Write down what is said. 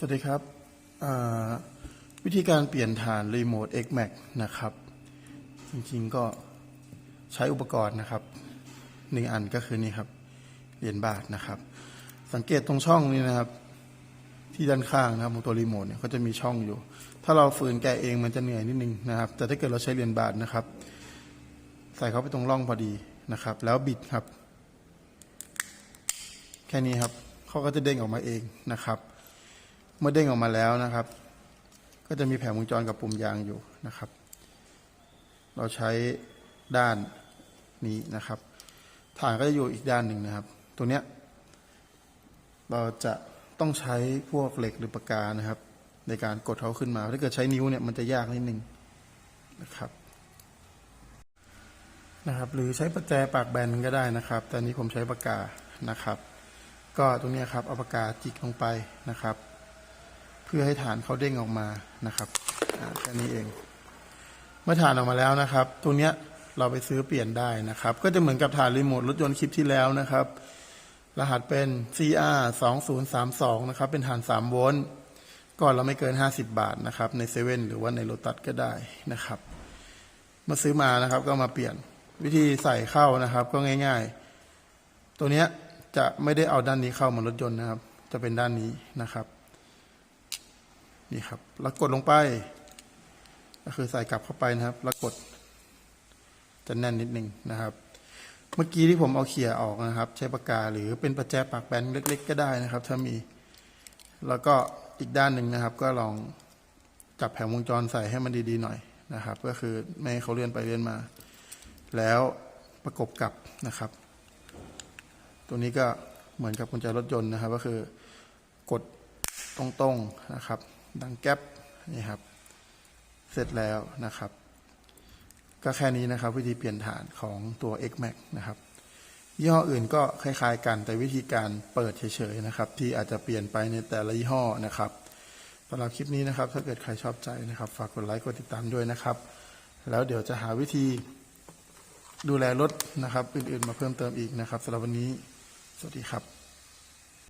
สวัสดีครับ วิธีการเปลี่ยนฐานรีโมท X Max นะครับ จริงๆก็ใช้อุปกรณ์นะครับหนึ่งอันก็คือนี่ครับ เหรียญบาทนะครับ สังเกตตรงช่องนี้นะครับ ที่ด้านข้างนะครับของตัวรีโมทเนี่ยก็จะมีช่องอยู่ ถ้าเราฝืนแกะเองมันจะเหนื่อยนิดนึงนะครับ แต่ถ้าเกิดเราใช้เหรียญบาทนะครับ ใส่เข้าไปตรงร่องพอดีนะครับ แล้วบิดครับ แค่นี้ครับเขาก็จะเด้งออกมาเองนะครับ เมื่อเด้งออกมาแล้วนะครับ ก็จะมีแผงวงจรกับปุ่มยางอยู่นะครับ เราใช้ด้านนี้นะครับฐานก็จะอยู่อีกด้านหนึ่งนะครับ ตัวเนี้ยเราจะต้องใช้พวกเหล็กหรือปากกานะครับ ในการกดเขาขึ้นมา ถ้าเกิดใช้นิ้วเนี่ยมันจะยากนิดนึงนะครับนะครับหรือใช้ประแจปากแบนก็ได้นะครับ แต่อันนี้ผมใช้ปากกานะครับ ก็ตรงเนี้ยครับเอาปากกาจิกลงไปนะครับ เพื่อให้ฐานเขาเด้งออกมานะครับแค่นี้เอง เมื่อฐานออกมาแล้วนะครับตัวเนี้ยเราไปซื้อเปลี่ยนได้นะครับ ก็จะเหมือนกับฐานรีโมทรถยนต์คลิปที่แล้วนะครับ รหัสเป็น CR 2032นะครับ เป็นฐาน3โวลต์ก่อนเราไม่เกิน 50 บาทนะครับ ในเซเว่นหรือว่าในโลตัสก็ได้นะครับ เมื่อซื้อมานะครับก็มาเปลี่ยนวิธีใส่เข้านะครับ ก็ง่าย ๆ ตัวเนี้ยจะไม่ได้เอาด้านนี้เข้ามือนรถยนต์นะครับ จะเป็นด้านนี้นะครับ นี่ครับ แล้วกดลงไป ก็คือใส่กลับเข้าไปนะครับ แล้วกด จะแน่นนิดนึงนะครับ เมื่อกี้ที่ผมเอาเขี่ยออกนะครับ ใช้ปากกาหรือเป็นประแจปากแบนเล็ก ๆ ก็ได้นะครับ ถ้ามี แล้วก็อีกด้านหนึ่งนะครับ ก็ลองจับแผงวงจรใส่ให้มันดีๆหน่อยนะครับ ก็คือไม่ให้เขาเลื่อนไปเลื่อนมา แล้วประกบกับนะครับ ตัวนี้ก็เหมือนกับกุญแจรถยนต์นะครับ ก็คือกดตรงๆนะครับ ดังแก๊ปนี่ครับ เสร็จแล้วนะครับ ก็แค่นี้นะครับ วิธีเปลี่ยนฐานของตัว X Max นะครับ ยี่ห้ออื่นก็คล้ายๆ กันแต่วิธีการเปิดเฉยๆนะครับ ที่อาจจะเปลี่ยนไปในแต่ละยี่ห้อนะครับสำหรับคลิปนี้นะครับ ถ้าเกิดใครชอบใจนะครับ ฝากกดไลค์กดติดตามด้วยนะครับ แล้วเดี๋ยวจะหาวิธีดูแลรถนะครับ อื่นๆมาเพิ่มเติมอีกนะครับสำหรับวันนี้ สวัสดีครับ